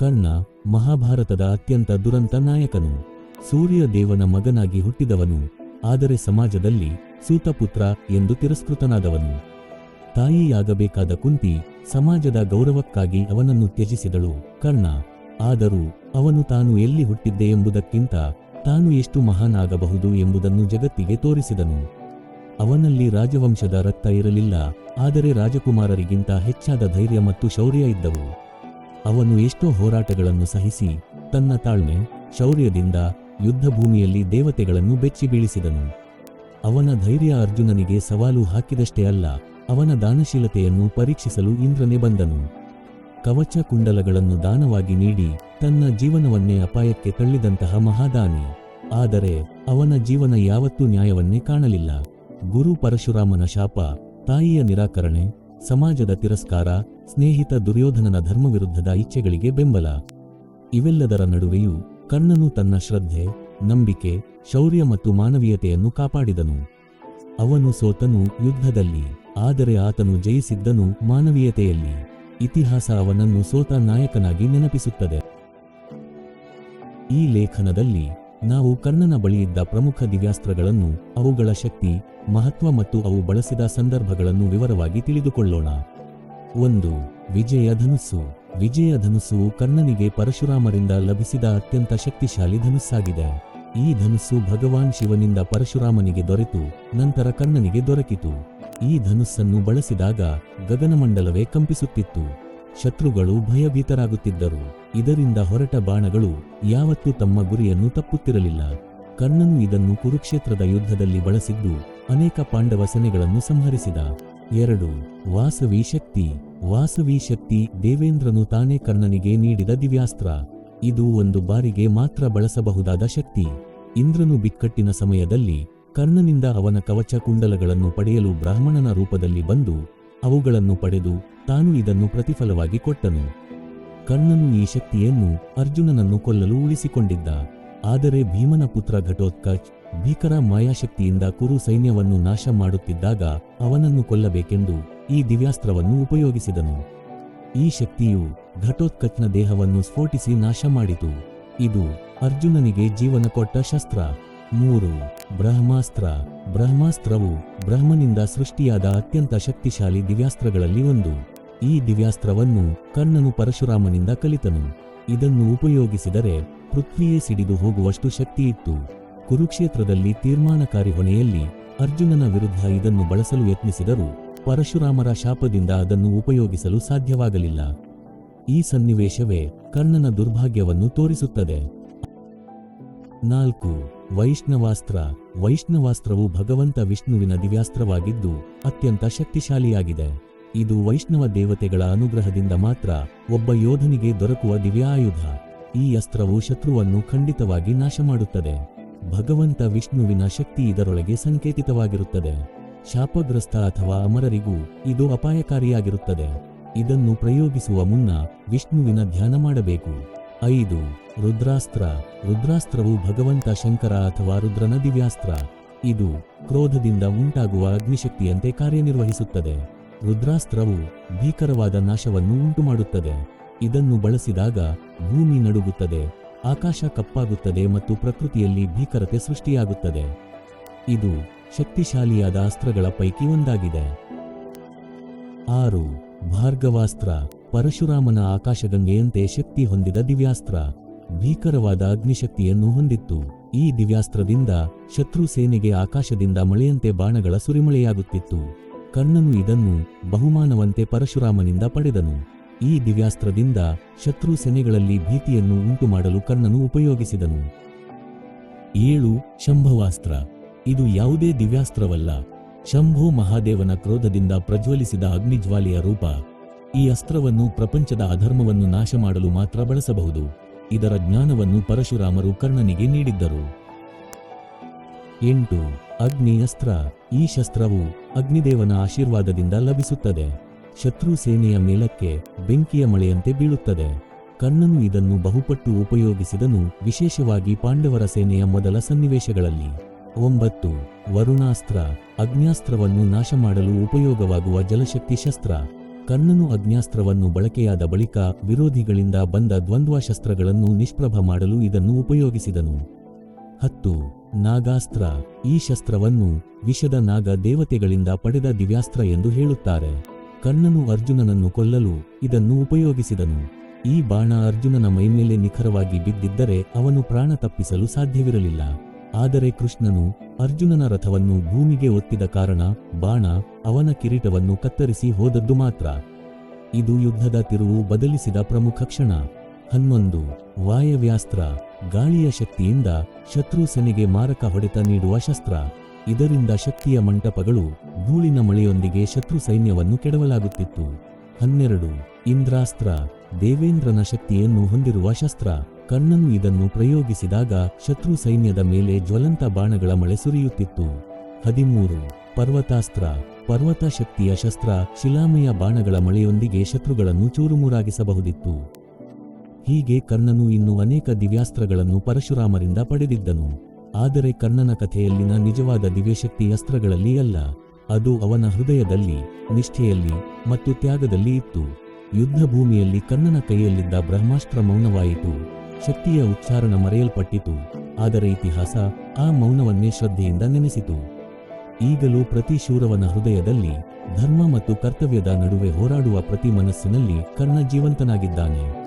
ಕರ್ಣ ಮಹಾಭಾರತದ ಅತ್ಯಂತ ದುರಂತ ನಾಯಕನು. ಸೂರ್ಯ ದೇವನ ಮಗನಾಗಿ ಹುಟ್ಟಿದವನು, ಆದರೆ ಸಮಾಜದಲ್ಲಿ ಸೂತಪುತ್ರ ಎಂದು ತಿರಸ್ಕೃತನಾದವನು. ತಾಯಿಯಾಗಬೇಕಾದ ಕುಂತಿ ಸಮಾಜದ ಗೌರವಕ್ಕಾಗಿ ಅವನನ್ನು ತ್ಯಜಿಸಿದಳು. ಕರ್ಣ ಆದರೂ ಅವನು ತಾನು ಎಲ್ಲಿ ಹುಟ್ಟಿದ್ದೆ ಎಂಬುದಕ್ಕಿಂತ ತಾನು ಎಷ್ಟು ಮಹಾನಾಗಬಹುದು ಎಂಬುದನ್ನು ಜಗತ್ತಿಗೆ ತೋರಿಸಿದನು. ಅವನಲ್ಲಿ ರಾಜವಂಶದ ರಕ್ತ ಇರಲಿಲ್ಲ, ಆದರೆ ರಾಜಕುಮಾರರಿಗಿಂತ ಹೆಚ್ಚಾದ ಧೈರ್ಯ ಮತ್ತು ಶೌರ್ಯ ಇದ್ದವು. ಅವನು ಎಷ್ಟೋ ಹೋರಾಟಗಳನ್ನು ಸಹಿಸಿ ತನ್ನ ತಾಳ್ಮೆ, ಶೌರ್ಯದಿಂದ ಯುದ್ಧಭೂಮಿಯಲ್ಲಿ ದೇವತೆಗಳನ್ನು ಬೆಚ್ಚಿ ಬೀಳಿಸಿದನು. ಅವನ ಧೈರ್ಯ ಅರ್ಜುನನಿಗೆ ಸವಾಲು ಹಾಕಿದಷ್ಟೇ ಅಲ್ಲ, ಅವನ ದಾನಶೀಲತೆಯನ್ನು ಪರೀಕ್ಷಿಸಲು ಇಂದ್ರನೇ ಬಂದನು. ಕವಚ ಕುಂಡಲಗಳನ್ನು ದಾನವಾಗಿ ನೀಡಿ ತನ್ನ ಜೀವನವನ್ನೇ ಅಪಾಯಕ್ಕೆ ತಳ್ಳಿದಂತಹ ಮಹಾದಾನಿ. ಆದರೆ ಅವನ ಜೀವನ ಯಾವತ್ತೂ ನ್ಯಾಯವನ್ನೇ ಕಾಣಲಿಲ್ಲ. ಗುರು ಪರಶುರಾಮನ ಶಾಪ, ತಾಯಿಯ ನಿರಾಕರಣೆ, ಸಮಾಜದ ತಿರಸ್ಕಾರ ಸ್ನೇಹಿತ ದುರ್ಯೋಧನನ ಧರ್ಮವಿರುದ್ಧದ ಇಚ್ಛೆಗಳಿಗೆ ಬೆಂಬಲ. ಇವೆಲ್ಲದರ ನಡುವೆಯೂ ಕರ್ಣನು ತನ್ನ ಶ್ರದ್ಧೆ, ನಂಬಿಕೆ, ಶೌರ್ಯ ಮತ್ತು ಮಾನವೀಯತೆಯನ್ನು ಕಾಪಾಡಿದನು. ಅವನು ಸೋತನು ಯುದ್ಧದಲ್ಲಿ, ಆದರೆ ಆತನು ಜಯಿಸಿದ್ದನು ಮಾನವೀಯತೆಯಲ್ಲಿ. ಇತಿಹಾಸ ಅವನನ್ನು ಸೋತ ನಾಯಕನಾಗಿ ನೆನಪಿಸುತ್ತದೆ. ಈ ಲೇಖನದಲ್ಲಿ ನಾವು ಕರ್ಣನ ಬಳಿಯಿದ್ದ ಪ್ರಮುಖ ದಿವ್ಯಾಸ್ತ್ರಗಳನ್ನು, ಅವುಗಳ ಶಕ್ತಿ, ಮಹತ್ವ ಮತ್ತು ಅವು ಬಳಸಿದ ಸಂದರ್ಭಗಳನ್ನು ವಿವರವಾಗಿ ತಿಳಿದುಕೊಳ್ಳೋಣ. ಒಂದು, ವಿಜಯ ಧನುಸ್ಸು. ವಿಜಯ ಧನುಸ್ಸು ಕರ್ಣನಿಗೆ ಪರಶುರಾಮರಿಂದ ಲಭಿಸಿದ ಅತ್ಯಂತ ಶಕ್ತಿಶಾಲಿ ಧನುಸ್ಸಾಗಿದೆ. ಈ ಧನುಸ್ಸು ಭಗವಾನ್ ಶಿವನಿಂದ ಪರಶುರಾಮನಿಗೆ ದೊರೆತು, ನಂತರ ಕರ್ಣನಿಗೆ ದೊರಕಿತು. ಈ ಧನುಸ್ಸನ್ನು ಬಳಸಿದಾಗ ಗಗನಮಂಡಲವೇ ಕಂಪಿಸುತ್ತಿತ್ತು. ಶತ್ರುಗಳು ಭಯಭೀತರಾಗುತ್ತಿದ್ದರು. ಇದರಿಂದ ಹೊರಟ ಬಾಣಗಳು ಯಾವತ್ತೂ ತಮ್ಮ ಗುರಿಯನ್ನು ತಪ್ಪುತ್ತಿರಲಿಲ್ಲ. ಕರ್ಣನು ಇದನ್ನು ಕುರುಕ್ಷೇತ್ರದ ಯುದ್ಧದಲ್ಲಿ ಬಳಸಿದ್ದು ಅನೇಕ ಪಾಂಡವ ಸೆನೆಗಳನ್ನು ಸಂಹರಿಸಿದ. ಎರಡು, ವಾಸವಿ ಶಕ್ತಿ. ವಾಸವಿ ಶಕ್ತಿ ದೇವೇಂದ್ರನು ತಾನೇ ಕರ್ಣನಿಗೆ ನೀಡಿದ ದಿವ್ಯಾಸ್ತ್ರ. ಇದು ಒಂದು ಬಾರಿಗೆ ಮಾತ್ರ ಬಳಸಬಹುದಾದ ಶಕ್ತಿ. ಇಂದ್ರನು ಬಿಕ್ಕಟ್ಟಿನ ಸಮಯದಲ್ಲಿ ಕರ್ಣನಿಂದ ಅವನ ಕವಚ ಕುಂಡಲಗಳನ್ನು ಪಡೆಯಲು ಬ್ರಾಹ್ಮಣನ ರೂಪದಲ್ಲಿ ಬಂದು ಅವುಗಳನ್ನು ಪಡೆದು ತಾನು ಇದನ್ನು ಪ್ರತಿಫಲವಾಗಿ ಕೊಟ್ಟನು. ಕರ್ಣನು ಈ ಶಕ್ತಿಯನ್ನು ಅರ್ಜುನನನ್ನು ಕೊಲ್ಲಲು ಉಳಿಸಿಕೊಂಡಿದ್ದ. ಆದರೆ ಭೀಮನ ಪುತ್ರ ಘಟೋತ್ಕಚ್ ಭೀಕರ ಮಾಯಾಶಕ್ತಿಯಿಂದ ಕುರು ಸೈನ್ಯವನ್ನು ನಾಶ ಮಾಡುತ್ತಿದ್ದಾಗ ಅವನನ್ನು ಕೊಲ್ಲಬೇಕೆಂದು ಈ ದಿವ್ಯಾಸ್ತ್ರವನ್ನು ಉಪಯೋಗಿಸಿದನು. ಈ ಶಕ್ತಿಯು ಘಟೋತ್ಕಚ್ನ ದೇಹವನ್ನು ಸ್ಫೋಟಿಸಿ ನಾಶ ಮಾಡಿತು. ಇದು ಅರ್ಜುನನಿಗೆ ಜೀವನ ಕೊಟ್ಟ ಶಸ್ತ್ರ. ಮೂರು, ಬ್ರಹ್ಮಾಸ್ತ್ರ. ಬ್ರಹ್ಮಾಸ್ತ್ರವು ಬ್ರಹ್ಮನಿಂದ ಸೃಷ್ಟಿಯಾದ ಅತ್ಯಂತ ಶಕ್ತಿಶಾಲಿ ದಿವ್ಯಾಸ್ತ್ರಗಳಲ್ಲಿ ಒಂದು. ಈ ದಿವ್ಯಾಸ್ತ್ರವನ್ನು ಕರ್ಣನು ಪರಶುರಾಮನಿಂದ ಕಲಿತನು. ಇದನ್ನು ಉಪಯೋಗಿಸಿದರೆ ಪೃಥ್ವಿಯೇ ಸಿಡಿದು ಹೋಗುವಷ್ಟು ಶಕ್ತಿಯಿತ್ತು. ಕುರುಕ್ಷೇತ್ರದಲ್ಲಿ ತೀರ್ಮಾನಕಾರಿ ಹೊಣೆಯಲ್ಲಿ ಅರ್ಜುನನ ವಿರುದ್ಧ ಇದನ್ನು ಬಳಸಲು ಯತ್ನಿಸಿದರೂ ಪರಶುರಾಮರ ಶಾಪದಿಂದ ಅದನ್ನು ಉಪಯೋಗಿಸಲು ಸಾಧ್ಯವಾಗಲಿಲ್ಲ. ಈ ಸನ್ನಿವೇಶವೇ ಕರ್ಣನ ದುರ್ಭಾಗ್ಯವನ್ನು ತೋರಿಸುತ್ತದೆ. ನಾಲ್ಕು. ವೈಷ್ಣವಾಸ್ತ್ರ. ವೈಷ್ಣವಾಸ್ತ್ರವು ಭಗವಂತ ವಿಷ್ಣುವಿನ ದಿವ್ಯಾಸ್ತ್ರವಾಗಿದ್ದು ಅತ್ಯಂತ ಶಕ್ತಿಶಾಲಿಯಾಗಿದೆ. ಇದು ವೈಷ್ಣವ ದೇವತೆಗಳ ಅನುಗ್ರಹದಿಂದ ಮಾತ್ರ ಒಬ್ಬ ಯೋಧನಿಗೆ ದೊರಕುವ ದಿವ್ಯಾಯುಧ. ಈ ಅಸ್ತ್ರವು ಶತ್ರುವನ್ನು ಖಂಡಿತವಾಗಿ ನಾಶ ಮಾಡುತ್ತದೆ ಭಗವಂತ ವಿಷ್ಣುವಿನ ಶಕ್ತಿ ಇದರೊಳಗೆ ಸಂಕೇತಿತವಾಗಿರುತ್ತದೆ. ಶಾಪಗ್ರಸ್ತ ಅಥವಾ ಅಮರರಿಗೂ ಇದು ಅಪಾಯಕಾರಿಯಾಗಿರುತ್ತದೆ. ಇದನ್ನು ಪ್ರಯೋಗಿಸುವ ಮುನ್ನ ವಿಷ್ಣುವಿನ ಧ್ಯಾನ ಮಾಡಬೇಕು. ಐದು, ರುದ್ರಾಸ್ತ್ರ. ರುದ್ರಾಸ್ತ್ರವು ಭಗವಂತ ಶಂಕರ ಅಥವಾ ರುದ್ರನ ದಿವ್ಯಾಸ್ತ್ರ. ಇದು ಕ್ರೋಧದಿಂದ ಉಂಟಾಗುವ ಅಗ್ನಿಶಕ್ತಿಯಂತೆ ಕಾರ್ಯನಿರ್ವಹಿಸುತ್ತದೆ. ರುದ್ರಾಸ್ತ್ರವು ಭೀಕರವಾದ ನಾಶವನ್ನು ಉಂಟುಮಾಡುತ್ತದೆ. ಇದನ್ನು ಬಳಸಿದಾಗ ಭೂಮಿ ನಡುಗುತ್ತದೆ. ಆಕಾಶ ಕಪ್ಪಾಗುತ್ತದೆ ಮತ್ತು ಪ್ರಕೃತಿಯಲ್ಲಿ ಭೀಕರತೆ ಸೃಷ್ಟಿಯಾಗುತ್ತದೆ. ಇದು ಶಕ್ತಿಶಾಲಿಯಾದ ಅಸ್ತ್ರಗಳ ಪೈಕಿ ಒಂದಾಗಿದೆ. ಆರು, ಭಾರ್ಗವಾಸ್ತ್ರ. ಪರಶುರಾಮನ ಆಕಾಶಗಂಗೆಯಂತೆ ಶಕ್ತಿ ಹೊಂದಿದ ದಿವ್ಯಾಸ್ತ್ರ. ಭೀಕರವಾದ ಅಗ್ನಿಶಕ್ತಿಯನ್ನು ಹೊಂದಿತ್ತು. ಈ ದಿವ್ಯಾಸ್ತ್ರದಿಂದ ಶತ್ರು ಸೇನೆಗೆ ಆಕಾಶದಿಂದ ಮಳೆಯಂತೆ ಬಾಣಗಳ ಸುರಿಮಳೆಯಾಗುತ್ತಿತ್ತು. ಕರ್ಣನು ಇದನ್ನು ಬಹುಮಾನವಂತೆ ಪರಶುರಾಮನಿಂದ ಪಡೆದನು. ಈ ದಿವ್ಯಾಸ್ತ್ರದಿಂದ ಶತ್ರು ಸೆನೆಗಳಲ್ಲಿ ಭೀತಿಯನ್ನು ಉಂಟುಮಾಡಲು ಕರ್ಣನು ಉಪಯೋಗಿಸಿದನು. ಏಳು, ಶಂಭವಾಸ್ತ್ರ. ಇದು ಯಾವುದೇ ದಿವ್ಯಾಸ್ತ್ರವಲ್ಲ. ಶಂಭು ಮಹಾದೇವನ ಕ್ರೋಧದಿಂದ ಪ್ರಜ್ವಲಿಸಿದ ಅಗ್ನಿಜ್ವಾಲೆಯ ರೂಪ. ಈ ಅಸ್ತ್ರವನ್ನು ಪ್ರಪಂಚದ ಅಧರ್ಮವನ್ನು ನಾಶ ಮಾಡಲು ಮಾತ್ರ ಬಳಸಬಹುದು. ಇದರ ಜ್ಞಾನವನ್ನು ಪರಶುರಾಮರು ಕರ್ಣನಿಗೆ ನೀಡಿದ್ದರು. ಎಂಟು ಅಗ್ನಿ ಅಸ್ತ್ರ ಈ ಶಸ್ತ್ರವು ಅಗ್ನಿದೇವನ ಆಶೀರ್ವಾದದಿಂದ ಲಭಿಸುತ್ತದೆ. ಶತ್ರು ಸೇನೆಯ ಮೇಲಕ್ಕೆ ಬೆಂಕಿಯ ಮಳೆಯಂತೆ ಬೀಳುತ್ತದೆ. ಕರ್ಣನು ಇದನ್ನು ಬಹುಪಟ್ಟು ಉಪಯೋಗಿಸಿದನು, ವಿಶೇಷವಾಗಿ ಪಾಂಡವರ ಸೇನೆಯ ಮೊದಲ ಸನ್ನಿವೇಶಗಳಲ್ಲಿ. ಒಂಬತ್ತು. ವರುಣಾಸ್ತ್ರ. ಅಗ್ನ್ಯಾಸ್ತ್ರವನ್ನು ನಾಶ ಮಾಡಲು ಉಪಯೋಗವಾಗುವ ಜಲಶಕ್ತಿ ಶಸ್ತ್ರ. ಕರ್ಣನು ಅಗ್ನ್ಯಾಸ್ತ್ರವನ್ನು ಬಳಕೆಯಾದ ಬಳಿಕ ವಿರೋಧಿಗಳಿಂದ ಬಂದ ದ್ವಂದ್ವ ಶಸ್ತ್ರಗಳನ್ನು ನಿಷ್ಪ್ರಭ ಮಾಡಲು ಇದನ್ನು ಉಪಯೋಗಿಸಿದನು. ಹತ್ತು. ನಾಗಾಸ್ತ್ರ. ಈ ಶಸ್ತ್ರವನ್ನು ವಿಷದ ನಾಗ ದೇವತೆಗಳಿಂದ ಪಡೆದ ದಿವ್ಯಾಸ್ತ್ರ ಎಂದು ಹೇಳುತ್ತಾರೆ. ಕರ್ಣನು ಅರ್ಜುನನನ್ನು ಕೊಲ್ಲಲು ಇದನ್ನು ಉಪಯೋಗಿಸಿದನು. ಈ ಬಾಣ ಅರ್ಜುನನ ಮೈಮೇಲೆ ನಿಖರವಾಗಿ ಬಿದ್ದಿದ್ದರೆ ಅವನು ಪ್ರಾಣ ತಪ್ಪಿಸಲು ಸಾಧ್ಯವಿರಲಿಲ್ಲ. ಆದರೆ ಕೃಷ್ಣನು ಅರ್ಜುನನ ರಥವನ್ನು ಭೂಮಿಗೆ ಒತ್ತಿದ ಕಾರಣ ಬಾಣ ಅವನ ಕಿರೀಟವನ್ನು ಕತ್ತರಿಸಿ ಹೋದದ್ದು ಮಾತ್ರ. ಇದು ಯುದ್ಧದ ತಿರುವು ಬದಲಿಸಿದ ಪ್ರಮುಖ ಕ್ಷಣ. ಹನ್ನೊಂದು. ವಾಯವ್ಯಾಸ್ತ್ರ ಗಾಳಿಯ ಶಕ್ತಿಯಿಂದ ಶತ್ರು ಸೇನೆಗೆ ಮಾರಕ ಹೊಡೆತ ನೀಡುವ ಶಸ್ತ್ರ. ಇದರಿಂದ ಶಕ್ತಿಯ ಮಂಟಪಗಳು ಧೂಳಿನ ಮಳೆಯೊಂದಿಗೆ ಶತ್ರು ಸೈನ್ಯವನ್ನು ಕೆಡವಲಾಗುತ್ತಿತ್ತು. ಹನ್ನೆರಡು, ಇಂದ್ರಾಸ್ತ್ರ, ದೇವೇಂದ್ರನ ಶಕ್ತಿಯನ್ನು ಹೊಂದಿರುವ ಶಸ್ತ್ರ. ಕಣ್ಣನು ಇದನ್ನು ಪ್ರಯೋಗಿಸಿದಾಗ ಶತ್ರು ಸೈನ್ಯದ ಮೇಲೆ ಜ್ವಲಂತ ಬಾಣಗಳ ಮಳೆ ಸುರಿಯುತ್ತಿತ್ತು. ಹದಿಮೂರು, ಪರ್ವತಾಸ್ತ್ರ. ಪರ್ವತ ಶಕ್ತಿಯ ಶಸ್ತ್ರ ಶಿಲಾಮಯ ಬಾಣಗಳ ಮಳೆಯೊಂದಿಗೆ ಶತ್ರುಗಳನ್ನು ಚೂರುಮೂರಾಗಿಸಬಹುದಿತ್ತು. ಹೀಗೆ ಕರ್ಣನು ಇನ್ನು ಅನೇಕ ದಿವ್ಯಾಸ್ತ್ರಗಳನ್ನು ಪರಶುರಾಮರಿಂದ ಪಡೆದಿದ್ದನು. ಆದರೆ ಕರ್ಣನ ಕಥೆಯಲ್ಲಿನ ನಿಜವಾದ ದಿವ್ಯಶಕ್ತಿ ಅಸ್ತ್ರಗಳಲ್ಲಿ ಅಲ್ಲ. ಅದು ಅವನ ಹೃದಯದಲ್ಲಿ, ನಿಷ್ಠೆಯಲ್ಲಿ ಮತ್ತು ತ್ಯಾಗದಲ್ಲಿ ಇತ್ತು. ಯುದ್ಧ ಭೂಮಿಯಲ್ಲಿ ಕರ್ಣನ ಕೈಯಲ್ಲಿದ್ದ ಬ್ರಹ್ಮಾಸ್ತ್ರ ಮೌನವಾಯಿತು. ಶಕ್ತಿಯ ಉಚ್ಚಾರಣ ಮರೆಯಲ್ಪಟ್ಟಿತು. ಆದರೆ ಇತಿಹಾಸ ಆ ಮೌನವನ್ನೇ ಶ್ರದ್ಧೆಯಿಂದ ನೆನೆಸಿತು. ಈಗಲೂ ಪ್ರತಿ ಶೂರವನ ಹೃದಯದಲ್ಲಿ ಧರ್ಮ ಮತ್ತು ಕರ್ತವ್ಯದ ನಡುವೆ ಹೋರಾಡುವ ಪ್ರತಿ ಮನಸ್ಸಿನಲ್ಲಿ ಕರ್ಣ ಜೀವಂತನಾಗಿದ್ದಾನೆ.